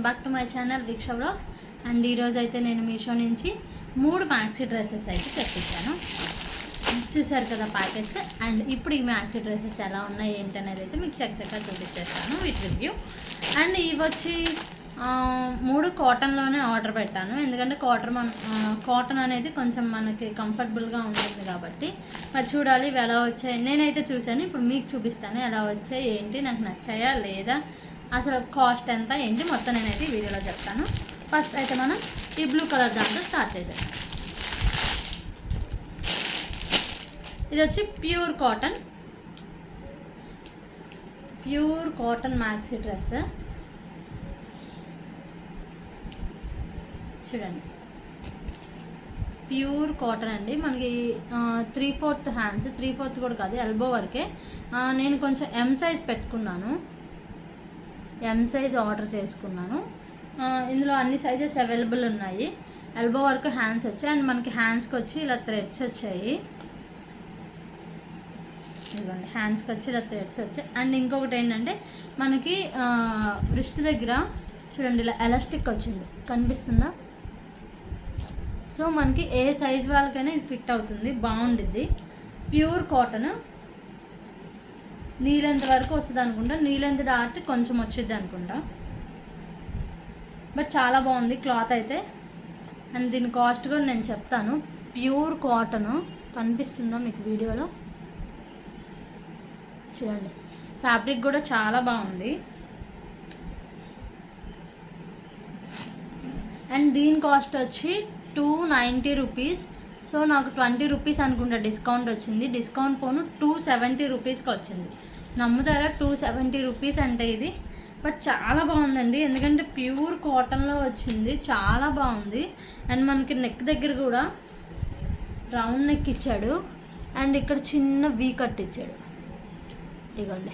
Welcome back to my channel rickshaw blogs and ఈరోజు అయితే నేను మీషో నుంచి మూడు మ్యాక్సీ డ్రెస్సెస్ అయితే తెప్పించాను. చూసారు కదా ప్యాకెట్స్ అండ్ ఇప్పుడు ఈ మ్యాక్సీ డ్రెస్సెస్ ఎలా ఉన్నాయి ఏంటనేది అయితే మీకు చక్కగా చూపించేస్తాను వీటి రివ్యూ అండ్ ఇవి వచ్చి మూడు కాటన్లోనే ఆర్డర్ పెట్టాను. ఎందుకంటే కాటన్ మన కాటన్ అనేది కొంచెం మనకి కంఫర్టబుల్గా ఉంటుంది కాబట్టి. మరి చూడాలి ఇవి ఎలా వచ్చాయి. నేనైతే చూశాను. ఇప్పుడు మీకు చూపిస్తాను ఎలా వచ్చాయి ఏంటి నాకు నచ్చాయా లేదా అసలు కాస్ట్ ఎంత ఏంటి మొత్తం నేనైతే ఈ వీడియోలో చెప్తాను. ఫస్ట్ అయితే మనం ఈ బ్లూ కలర్ దాంతో స్టార్ట్ చేసేద్దాం. ఇది వచ్చి pure cotton pure cotton maxi dress చూడండి. ప్యూర్ కాటన్ అండి. మనకి three fourth hands three fourth కూడా కాదు ఎల్బో వరకే. నేను కొంచెం ఎం సైజ్ పెట్టుకున్నాను. ఎం సైజ్ ఆర్డర్ చేసుకున్నాను. ఇందులో అన్ని సైజెస్ అవైలబుల్ ఉన్నాయి. ఎల్బో వరకు హ్యాండ్స్ వచ్చాయి. అండ్ మనకి హ్యాండ్స్కి వచ్చి ఇలా థ్రెడ్స్ వచ్చాయి. ఇదిగోండి హ్యాండ్స్కి వచ్చి ఇలా థ్రెడ్స్ వచ్చాయి. అండ్ ఇంకొకటి ఏంటంటే మనకి రిస్ట్ దగ్గర చూడండి ఇలా ఎలాస్టిక్ వచ్చింది. కనిపిస్తుందా? సో మనకి ఏ సైజ్ వాళ్ళకైనా ఇది ఫిట్ అవుతుంది బాగుండిద్ది. ప్యూర్ కాటన్ నీళ్ళెంత వరకు వస్తుంది అనుకుంటా? నీళ్ళంత దాటి కొంచెం వచ్చింది అనుకుంటా. బట్ చాలా బాగుంది క్లాత్ అయితే. అండ్ దీని కాస్ట్ కూడా నేను చెప్తాను. ప్యూర్ కాటన్ కనిపిస్తుందా మీకు వీడియోలో? చూడండి. ఫ్యాబ్రిక్ కూడా చాలా బాగుంది. అండ్ దీని కాస్ట్ వచ్చి టూ నైంటీ రూపీస్. సో నాకు ట్వంటీ రూపీస్ అనుకుంటా డిస్కౌంట్ వచ్చింది. డిస్కౌంట్ పోను టూ సెవెంటీ రూపీస్కి వచ్చింది. నమ్ముతారా? టూ సెవెంటీ రూపీస్ అంటే ఇది. బట్ చాలా బాగుందండి. ఎందుకంటే ప్యూర్ కాటన్లో వచ్చింది. చాలా బాగుంది. అండ్ మనకి నెక్ దగ్గర కూడా రౌండ్ నెక్ ఇచ్చాడు. అండ్ ఇక్కడ చిన్న వీ కట్ ఇచ్చాడు. ఇదిగోండి.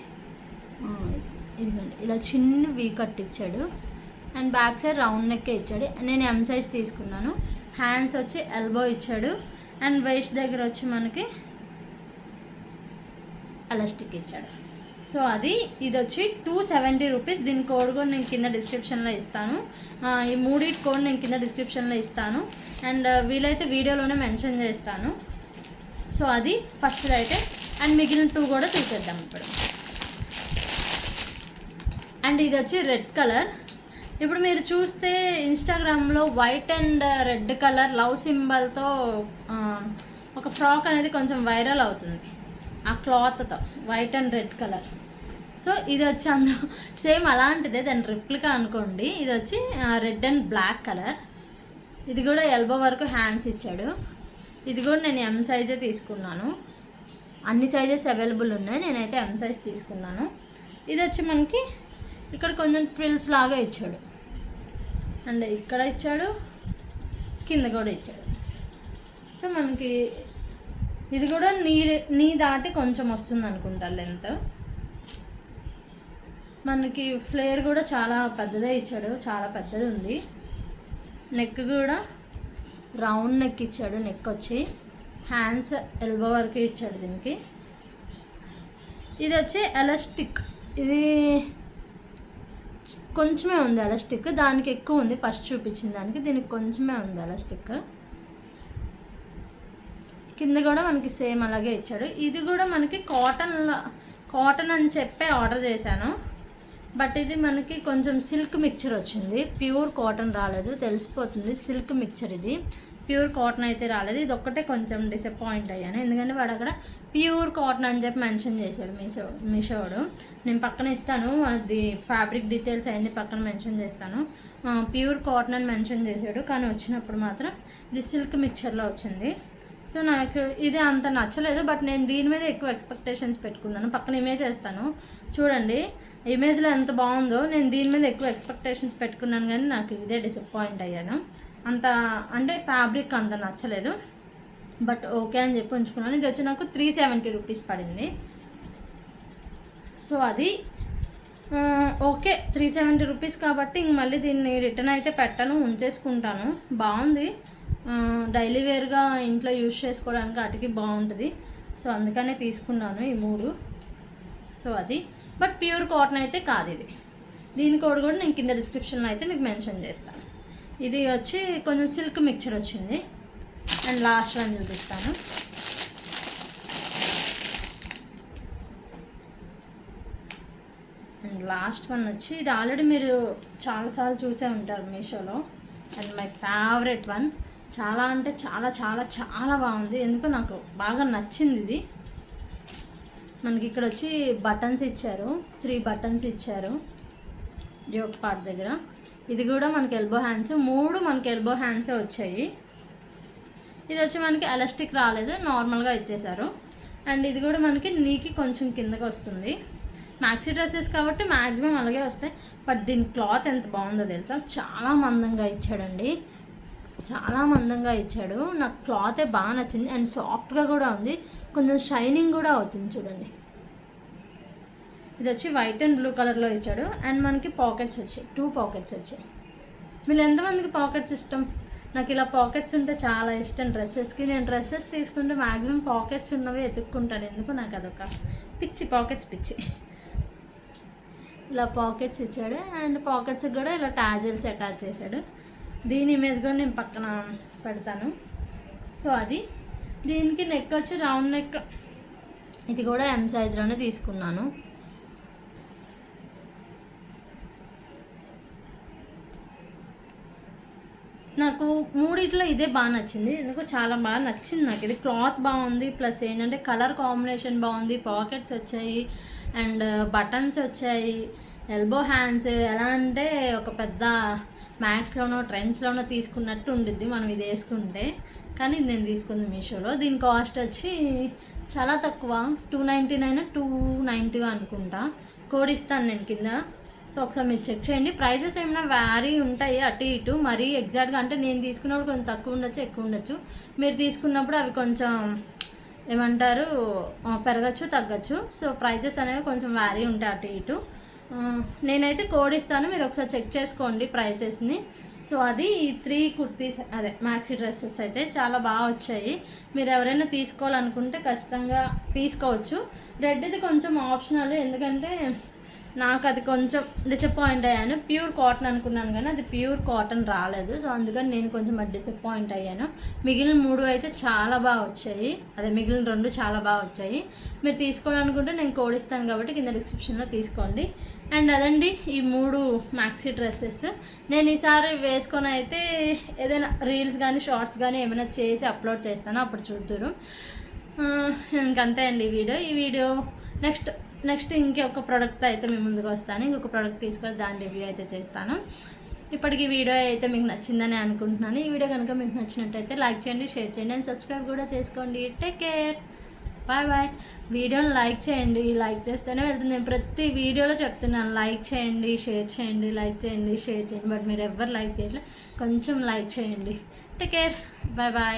ఇదిగోండి. ఇలా చిన్న వీ కట్ ఇచ్చాడు. అండ్ బ్యాక్ సైడ్ రౌండ్ నెక్కే ఇచ్చాడు. నేను ఎం సైజ్ తీసుకున్నాను. హ్యాండ్స్ వచ్చి ఎల్బో ఇచ్చాడు. అండ్ వేస్ట్ దగ్గర వచ్చి మనకి ఎలాస్టిక్ ఇచ్చాడు. సో అది ఇది వచ్చి టూ సెవెంటీ రూపీస్ దీని కోడ్ కూడా నేను కింద డిస్క్రిప్షన్లో ఇస్తాను. ఈ మూడింటి కోడ్ నేను కింద డిస్క్రిప్షన్లో ఇస్తాను. అండ్ వీలైతే వీడియోలోనే మెన్షన్ చేస్తాను. సో అది ఫస్ట్ అయితే. అండ్ మిగిలిన టూ కూడా చూసేద్దాం ఇప్పుడు. అండ్ ఇది వచ్చి రెడ్ కలర్. ఇప్పుడు మీరు చూస్తే ఇన్స్టాగ్రామ్లో white and red colour love సింబల్తో ఒక ఫ్రాక్ అనేది కొంచెం వైరల్ అవుతుంది. ఆ క్లాత్తో white and red colour. So ఇది వచ్చి అందులో సేమ్ అలాంటిదే దాని రిప్లికా అనుకోండి. ఇది వచ్చి రెడ్ అండ్ బ్లాక్ కలర్. ఇది కూడా ఎల్బో వరకు హ్యాండ్స్ ఇచ్చాడు. ఇది కూడా నేను ఎం సైజే తీసుకున్నాను. అన్ని సైజెస్ అవైలబుల్ ఉన్నాయి. నేనైతే ఎం సైజ్ తీసుకున్నాను. ఇది వచ్చి మనకి ఇక్కడ కొంచెం ట్రిల్స్ లాగా ఇచ్చాడు. అండ్ ఇక్కడ ఇచ్చాడు కింద కూడా ఇచ్చాడు. సో మనకి ఇది కూడా నీ నీ దాటి కొంచెం వస్తుంది అనుకుంటా లెంత్ మనకి ఫ్లేర్ కూడా చాలా పెద్దదే ఇచ్చాడు చాలా పెద్దది ఉంది. నెక్ కూడా రౌండ్ నెక్ ఇచ్చాడు నెక్ వచ్చి హ్యాండ్స్ ఎల్బో వరకు ఇచ్చాడు దీనికి. ఇది వచ్చి ఎలాస్టిక్ ఇది కొంచెమే ఉంది ఎలాస్టిక్ దానికి ఎక్కువ ఉంది ఫస్ట్ చూపించిన దానికి దీనికి కొంచెమే ఉంది ఎలాస్టిక్ కింద కూడా మనకి సేమ్ అలాగే ఇచ్చాడు. ఇది కూడా మనకి కాటన్ కాటన్ అని చెప్పే ఆర్డర్ చేశాను. బట్ ఇది మనకి కొంచెం సిల్క్ మిక్చర్ వచ్చింది. ప్యూర్ కాటన్ రాలేదు. తెలిసిపోతుంది. సిల్క్ మిక్చర్ ఇది. ప్యూర్ కాటన్ అయితే రాలేదు. ఇది ఒక్కటే కొంచెం డిసప్పాయింట్ అయ్యాను. ఎందుకంటే వాడు అక్కడ ప్యూర్ కాటన్ అని చెప్పి మెన్షన్ చేశాడు మీషో మీషోడు. నేను పక్కన ఇస్తాను. అది ఫ్యాబ్రిక్ డీటెయిల్స్ అవన్నీ పక్కన మెన్షన్ చేస్తాను. ప్యూర్ కాటన్ అని మెన్షన్ చేశాడు. కానీ వచ్చినప్పుడు మాత్రం ఇది సిల్క్ మిక్చర్లో వచ్చింది. సో నాకు ఇది అంత నచ్చలేదు బట్ నేను దీని మీద ఎక్కువ ఎక్స్పెక్టేషన్స్ పెట్టుకున్నాను. పక్కన ఇమేజ్ వేస్తాను. చూడండి ఇమేజ్లో ఎంత బాగుందో నేను దీని మీద ఎక్కువ ఎక్స్పెక్టేషన్స్ పెట్టుకున్నాను కానీ నాకు ఇదే డిసప్పాయింట్ అయ్యాను. అంత అంటే ఫ్యాబ్రిక్ అంత నచ్చలేదు. బట్ ఓకే అని చెప్పి ఉంచుకున్నాను. ఇది వచ్చి నాకు త్రీ సెవెంటీ రూపీస్ పడింది. సో అది ఓకే త్రీ సెవెంటీ రూపీస్ కాబట్టి ఇంక మళ్ళీ దీన్ని రిటర్న్ అయితే పెట్టను ఉంచేసుకుంటాను. బాగుంది. డైలీ వేర్గా ఇంట్లో యూజ్ చేసుకోవడానికి వాటికి బాగుంటుంది. సో అందుకనే తీసుకున్నాను ఈ మూడు. సో అది. బట్ ప్యూర్ కాటన్ అయితే కాదు ఇది. దీని కోడ్ కూడా నేను కింద డిస్క్రిప్షన్లో అయితే మీకు మెన్షన్ చేస్తాను. ఇది వచ్చి కొంచెం సిల్క్ మిక్చర్ వచ్చింది. అండ్ లాస్ట్ వన్ చూపిస్తాను. అండ్ లాస్ట్ వన్ వచ్చి ఇది ఆల్రెడీ మీరు చాలాసార్లు చూసే ఉంటారు మీషోలో. And my favourite one. చాలా అంటే చాలా చాలా చాలా బాగుంది. ఎందుకో నాకు బాగా నచ్చింది ఇది. మనకి ఇక్కడ వచ్చి బటన్స్ ఇచ్చారు. త్రీ బటన్స్ ఇచ్చారు. జోక్ పార్ట్ దగ్గర. ఇది కూడా మనకి ఎల్బో హ్యాండ్స్. మూడు మనకి ఎల్బో హ్యాండ్సే వచ్చాయి. ఇది వచ్చి మనకి ఎలాస్టిక్ రాలేదు. నార్మల్గా ఇచ్చేసారు అండ్ ఇది కూడా మనకి నీకి కొంచెం కిందకి వస్తుంది. మ్యాక్సీ డ్రెస్సెస్ కాబట్టి మ్యాక్సిమం అలాగే వస్తాయి. బట్ దీని క్లాత్ ఎంత బాగుందో తెలుసా? చాలా మందంగా ఇచ్చాడండి. చాలా మందంగా ఇచ్చాడు. నాకు క్లాతే బాగా నచ్చింది. అండ్ సాఫ్ట్గా కూడా ఉంది. కొంచెం షైనింగ్ కూడా అవుతుంది చూడండి. ఇది వచ్చి వైట్ అండ్ బ్లూ కలర్లో ఇచ్చాడు. అండ్ మనకి పాకెట్స్ వచ్చాయి. టూ పాకెట్స్ వచ్చాయి. మీరు ఎంతమందికి పాకెట్స్ ఇష్టం? నాకు ఇలా పాకెట్స్ ఉంటే చాలా ఇష్టం. డ్రెస్సెస్కి నేను డ్రెస్సెస్ తీసుకుంటే మ్యాక్సిమం పాకెట్స్ ఉన్నవి ఎతుక్కుంటాను. ఎందుకు నాకు అదొక పిచ్చి పాకెట్స్ పిచ్చి. ఇలా పాకెట్స్ ఇచ్చాడు. అండ్ పాకెట్స్కి కూడా ఇలా టాజిల్స్ అటాచ్ చేశాడు. దీని ఇమేజ్ కూడా నేను పక్కన పెడతాను. సో అది. దీనికి నెక్ వచ్చి రౌండ్ నెక్ ఇది కూడా ఎం సైజ్లోనే తీసుకున్నాను. నాకు మూడిట్లో ఇదే బాగా నచ్చింది. ఎందుకు చాలా బాగా నచ్చింది నాకు. ఇది క్లాత్ బాగుంది. ప్లస్ ఏంటంటే కలర్ కాంబినేషన్ బాగుంది. పాకెట్స్ వచ్చాయి. అండ్ బటన్స్ uh, వచ్చాయి. ఎల్బో హ్యాండ్స్ ఎలా అంటే ఒక పెద్ద మ్యాక్స్లోనో ట్రెండ్స్లోనో తీసుకున్నట్టు ఉండిద్ది మనం ఇది వేసుకుంటే. కానీ ఇది నేను తీసుకుంది మీషోలో. దీని కాస్ట్ వచ్చి చాలా తక్కువ. Two ninety nine two ninety అనుకుంటా. కోడ్ ఇస్తాను నేను కింద. సో ఒకసారి మీరు చెక్ చేయండి. ప్రైజెస్ ఏమైనా వ్యారీ ఉంటాయి అటు ఇటు. మరీ ఎగ్జాక్ట్గా అంటే నేను తీసుకున్నప్పుడు కొంచెం తక్కువ ఉండొచ్చు ఎక్కువ ఉండొచ్చు. మీరు తీసుకున్నప్పుడు అవి కొంచెం ఏమంటారు పెరగచ్చు తగ్గచ్చు. సో ప్రైజెస్ అనేవి కొంచెం వ్యారీ ఉంటాయి అటు ఇటు. నేనైతే కోడ్ ఇస్తాను మీరు ఒకసారి చెక్ చేసుకోండి ప్రైసెస్ని సో అది ఈ త్రీ కుర్తీస్ అదే మ్యాక్సీ డ్రెస్సెస్ అయితే చాలా బాగా వచ్చాయి. మీరు ఎవరైనా తీసుకోవాలనుకుంటే ఖచ్చితంగా తీసుకోవచ్చు. రెడ్ది కొంచెం ఆప్షనల్ ఎందుకంటే నాకు అది కొంచెం డిసప్పాయింట్ అయ్యాను. ప్యూర్ కాటన్ అనుకున్నాను కానీ అది ప్యూర్ కాటన్ రాలేదు. సో అందుకని నేను కొంచెం అది డిసప్పాయింట్ అయ్యాను. మిగిలిన మూడు అయితే చాలా బాగా వచ్చాయి. అదే మిగిలిన రెండు చాలా బాగా వచ్చాయి. మీరు తీసుకోవాలనుకుంటే నేను కోడ్ ఇస్తాను కాబట్టి కింద డిస్క్రిప్షన్లో తీసుకోండి. అండ్ అదండి ఈ మూడు మ్యాక్సీ డ్రెస్సెస్ నేను ఈసారి వేసుకొని అయితే ఏదైనా రీల్స్ కానీ షార్ట్స్ కానీ ఏమైనా చేసి అప్లోడ్ చేస్తాను. అప్పుడు చూద్దురు. ఇంకంతే అండి ఈ వీడియో. ఈ వీడియో నెక్స్ట్ నెక్స్ట్ ఇంకొక ప్రోడక్ట్ అయితే మేము ముందుకు వస్తాను. ఇంకొక ప్రోడక్ట్ తీసుకొని దాని రివ్యూ అయితే చేస్తాను. ఇప్పటికి వీడియో అయితే మీకు నచ్చిందని అనుకుంటున్నాను. ఈ వీడియో కనుక మీకు నచ్చినట్టయితే లైక్ చేయండి షేర్ చేయండి అండ్ సబ్స్క్రైబ్ కూడా చేసుకోండి. Take care. Bye bye. వీడియోని లైక్ చేయండి. లైక్ చేస్తేనే వెళ్తుంది. నేను ప్రతి వీడియోలో చెప్తున్నాను. లైక్ చేయండి షేర్ చేయండి లైక్ చేయండి షేర్ చేయండి. బట్ మీరు ఎవ్వరు లైక్ చేయట్లేదు కొంచెం లైక్ చేయండి. Take care. Bye bye.